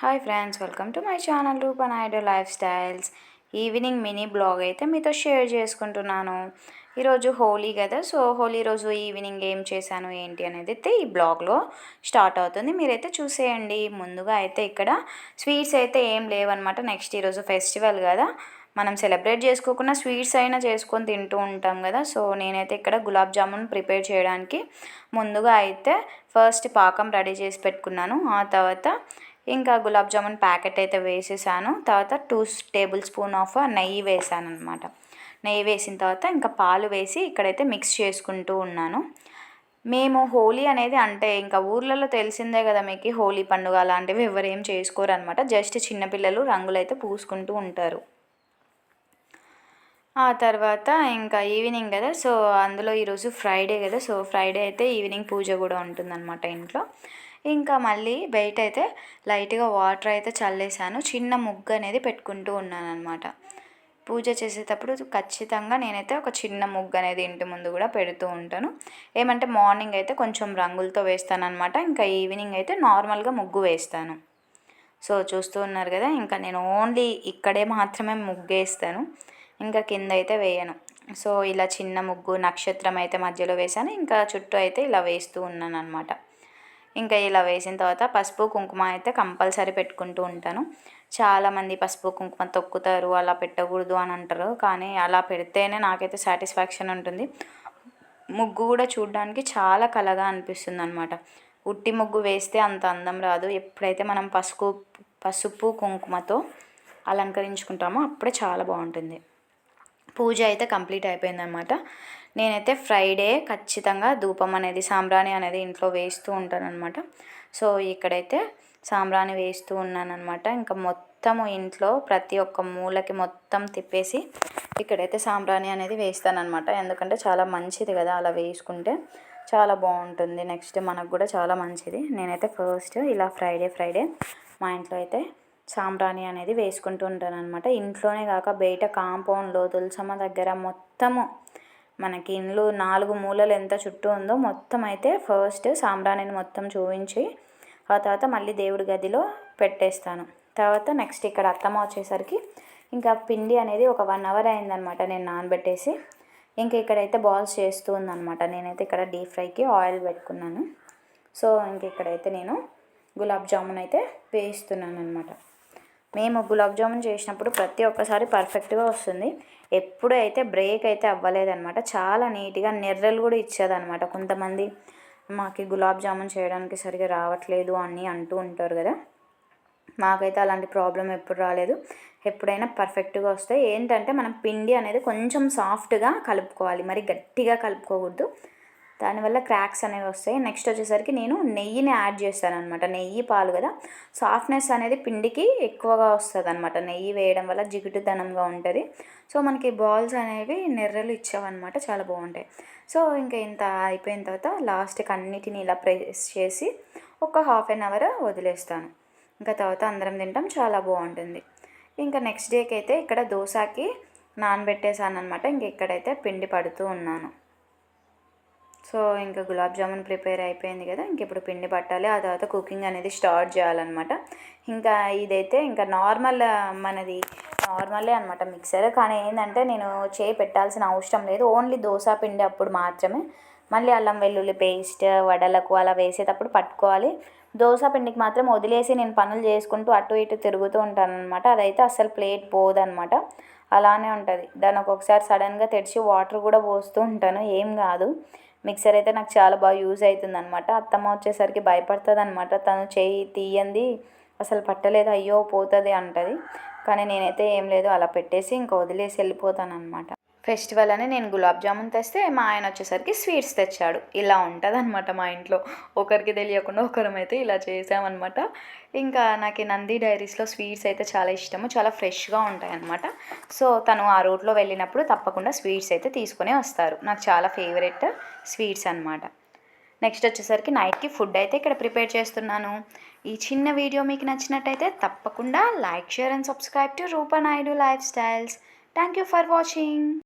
Hi friends welcome to my channel Roopa Naidu life styles. Evening mini blog అయితే మీతో share చేసుకుంటున్నాను. ఈరోజు హోలీ కదా సో హోలీ రోజు ఈవినింగ్ ఏం చేశాను ఏంటి అనేది అయితే ఈ బ్లాగ్లో స్టార్ట్ అవుతుంది. మీరైతే చూసేయండి. ముందుగా అయితే ఇక్కడ స్వీట్స్ అయితే ఏం లేవన్నమాట. నెక్స్ట్ ఈరోజు ఫెస్టివల్ కదా మనం సెలబ్రేట్ చేసుకోకుండా స్వీట్స్ అయినా చేసుకొని తింటూ ఉంటాం కదా. సో నేనైతే ఇక్కడ గులాబ్ జామున్ ప్రిపేర్ చేయడానికి ముందుగా అయితే ఫస్ట్ పాకం రెడీ చేసి పెట్టుకున్నాను. ఆ తర్వాత ఇంకా గులాబ్ జామున్ ప్యాకెట్ అయితే వేసేసాను. తర్వాత టూ టేబుల్ స్పూన్ ఆఫ్ నెయ్యి వేసాను అనమాట నెయ్యి వేసిన తర్వాత ఇంకా పాలు వేసి ఇక్కడైతే మిక్స్ చేసుకుంటూ ఉన్నాను. మేము హోలీ అనేది అంటే ఇంకా ఊర్లలో తెలిసిందే కదా మీకు హోలీ పండుగ అలాంటివి ఎవరేం చేసుకోరు అనమాట జస్ట్ చిన్నపిల్లలు రంగులు అయితే పూసుకుంటూ ఉంటారు. ఆ తర్వాత ఇంకా ఈవినింగ్ కదా సో అందులో ఈరోజు ఫ్రైడే కదా సో ఫ్రైడే అయితే ఈవినింగ్ పూజ కూడా ఉంటుందన్నమాట ఇంట్లో. ఇంకా మళ్ళీ బయట అయితే లైట్గా వాటర్ అయితే చల్లేసాను. చిన్న ముగ్గు అనేది పెట్టుకుంటూ ఉన్నాను అనమాట పూజ చేసేటప్పుడు ఖచ్చితంగా నేనైతే ఒక చిన్న ముగ్గు అనేది ఇంటి ముందు కూడా పెడుతూ ఉంటాను. ఏమంటే మార్నింగ్ అయితే కొంచెం రంగులతో వేస్తాను అనమాట ఇంకా ఈవినింగ్ అయితే నార్మల్గా ముగ్గు వేస్తాను. సో చూస్తూ ఉన్నారు కదా ఇంకా నేను ఓన్లీ ఇక్కడే మాత్రమే ముగ్గు వేస్తాను. ఇంకా కింద అయితే వేయను. సో ఇలా చిన్న ముగ్గు నక్షత్రం అయితే మధ్యలో వేసాను ఇంకా చుట్టూ అయితే ఇలా వేస్తూ ఉన్నాను అనమాట ఇంకా ఇలా వేసిన తర్వాత పసుపు కుంకుమ అయితే కంపల్సరీ పెట్టుకుంటూ ఉంటాను. చాలామంది పసుపు కుంకుమ తొక్కుతారు అలా పెట్టకూడదు అని అంటారు. కానీ అలా పెడితేనే నాకైతే సాటిస్ఫాక్షన్ ఉంటుంది. ముగ్గు కూడా చూడడానికి చాలా కలగా అనిపిస్తుంది అనమాట ఉట్టి ముగ్గు వేస్తే అంత అందం రాదు. ఎప్పుడైతే మనం పసుపు పసుపు కుంకుమతో అలంకరించుకుంటామో అప్పుడే చాలా బాగుంటుంది. పూజ అయితే కంప్లీట్ అయిపోయిందనమాట నేనైతే ఫ్రైడే ఖచ్చితంగా ధూపం అనేది సాంబ్రాణి అనేది ఇంట్లో వేస్తూ ఉంటానన్నమాట. సో ఇక్కడైతే సాంబ్రాణి వేస్తూ ఉన్నానమాట ఇంకా మొత్తము ఇంట్లో ప్రతి ఒక్క మూలకి మొత్తం తిప్పేసి ఇక్కడైతే సాంబ్రాణి అనేది వేస్తానమాట ఎందుకంటే చాలా మంచిది కదా అలా వేసుకుంటే. చాలా బాగుంటుంది. నెక్స్ట్ మనకు కూడా చాలా మంచిది. నేనైతే ఫస్ట్ ఇలా ఫ్రైడే ఫ్రైడే మా ఇంట్లో అయితే సాంబ్రాణి అనేది వేసుకుంటూ ఉంటాను అనమాట ఇంట్లోనే కాక బయట కాంపౌండ్లో తులసమ్మ దగ్గర మొత్తము మనకి ఇండ్లు నాలుగు మూలలు ఎంత చుట్టూ ఉందో మొత్తం అయితే ఫస్ట్ సాంబ్రాణిని మొత్తం చూపించి ఆ తర్వాత మళ్ళీ దేవుడి గదిలో పెట్టేస్తాను. తర్వాత నెక్స్ట్ ఇక్కడ అత్తమ్మ వచ్చేసరికి ఇంకా పిండి అనేది ఒక వన్ అవర్ అయిందనమాట నేను నానబెట్టేసి. ఇంకా ఇక్కడైతే బాల్స్ చేస్తూ ఉందనమాట నేనైతే ఇక్కడ డీప్ ఫ్రైకి ఆయిల్ పెట్టుకున్నాను. సో ఇంక ఇక్కడైతే నేను గులాబ్ జామున్ అయితే వేయిస్తున్నాను అనమాట మేము గులాబ్ జామున్ చేసినప్పుడు ప్రతి ఒక్కసారి పర్ఫెక్ట్గా వస్తుంది. ఎప్పుడు అయితే బ్రేక్ అయితే అవ్వలేదన్నమాట చాలా నీట్గా నెర్రలు కూడా ఇచ్చేదనమాట కొంతమంది మాకు గులాబ్ జామున్ చేయడానికి సరిగా రావట్లేదు అని అంటూ ఉంటారు కదా. మాకైతే అలాంటి ప్రాబ్లం ఎప్పుడు రాలేదు. ఎప్పుడైనా పర్ఫెక్ట్గా వస్తాయి. ఏంటంటే మనం పిండి అనేది కొంచెం సాఫ్ట్గా కలుపుకోవాలి. మరి గట్టిగా కలుపుకోకూడదు. దానివల్ల క్రాక్స్ అనేవి వస్తాయి. నెక్స్ట్ వచ్చేసరికి నేను నెయ్యిని యాడ్ చేస్తాను అనమాట నెయ్యి పాలు కదా. సాఫ్ట్నెస్ అనేది పిండికి ఎక్కువగా వస్తుంది అనమాట నెయ్యి వేయడం వల్ల జిగుటుదనంగా ఉంటుంది. సో మనకి బాల్స్ అనేవి నెర్రలు ఇచ్చావన్నమాట. చాలా బాగుంటాయి. సో ఇంకా ఇంత అయిపోయిన తర్వాత లాస్ట్కి అన్నిటిని ఇలా ప్రెస్ చేసి ఒక హాఫ్ అన్ అవర్ వదిలేస్తాను. ఇంకా తర్వాత అందరం తింటాం. చాలా బాగుంటుంది. ఇంకా నెక్స్ట్ డేకి అయితే ఇక్కడ దోశకి నానబెట్టేసాను అనమాట ఇంక ఇక్కడైతే పిండి పడుతూ ఉన్నాను. సో ఇంకా గులాబ్ జామున్ ప్రిపేర్ అయిపోయింది కదా ఇంక ఇప్పుడు పిండి పట్టాలి. ఆ తర్వాత కుకింగ్ అనేది స్టార్ట్ చేయాలన్నమాట. ఇంకా ఇదైతే ఇంకా నార్మల్ మనది నార్మలే అనమాట మిక్సర్ కానీ ఏంటంటే నేను చేయి పెట్టాల్సిన అవసరం లేదు. ఓన్లీ దోశ పిండి అప్పుడు మాత్రమే. మళ్ళీ అల్లం వెల్లుల్లి పేస్ట్ వడలకు అలా వేసేటప్పుడు పట్టుకోవాలి. దోశ పిండికి మాత్రం వదిలేసి నేను పనులు చేసుకుంటూ అటు ఇటు తిరుగుతూ ఉంటాను అనమాట అదైతే అస్సలు ప్లేట్ పోదనమాట అలానే ఉంటుంది. దాన్ని ఒక్కొక్కసారి సడన్గా తెరిచి వాటర్ కూడా పోస్తూ ఉంటాను. ఏం కాదు. మిక్సర్ అయితే నాకు చాలా బాగా యూజ్ అవుతుంది అనమాట అత్తమ్మ వచ్చేసరికి భయపడుతుంది అనమాట తను చేయి తీయంది. అసలు పట్టలేదు. అయ్యో పోతుంది అంటది. కానీ నేనైతే ఏం లేదు. అలా పెట్టేసి ఇంకా వదిలేసి వెళ్ళిపోతాను అనమాట ఫెస్టివల్ అని నేను గులాబ్ జామున్ తెస్తే మా ఆయన వచ్చేసరికి స్వీట్స్ తెచ్చాడు. ఇలా ఉంటుంది అనమాట మా ఇంట్లో. ఒకరికి తెలియకుండా ఒకరమైతే ఇలా చేసామన్నమాట. ఇంకా నాకు నంది డైరీస్లో స్వీట్స్ అయితే చాలా ఇష్టము. చాలా ఫ్రెష్గా ఉంటాయన్నమాట. సో తను ఆ రూట్లో వెళ్ళినప్పుడు తప్పకుండా స్వీట్స్ అయితే తీసుకొని వస్తారు. నాకు చాలా ఫేవరెట్ స్వీట్స్ అనమాట నెక్స్ట్ వచ్చేసరికి నైట్కి ఫుడ్ అయితే ఇక్కడ ప్రిపేర్ చేస్తున్నాను. ఈ చిన్న వీడియో మీకు నచ్చినట్టయితే తప్పకుండా like share and subscribe to Rupa Naidu life styles. Thank you for watching.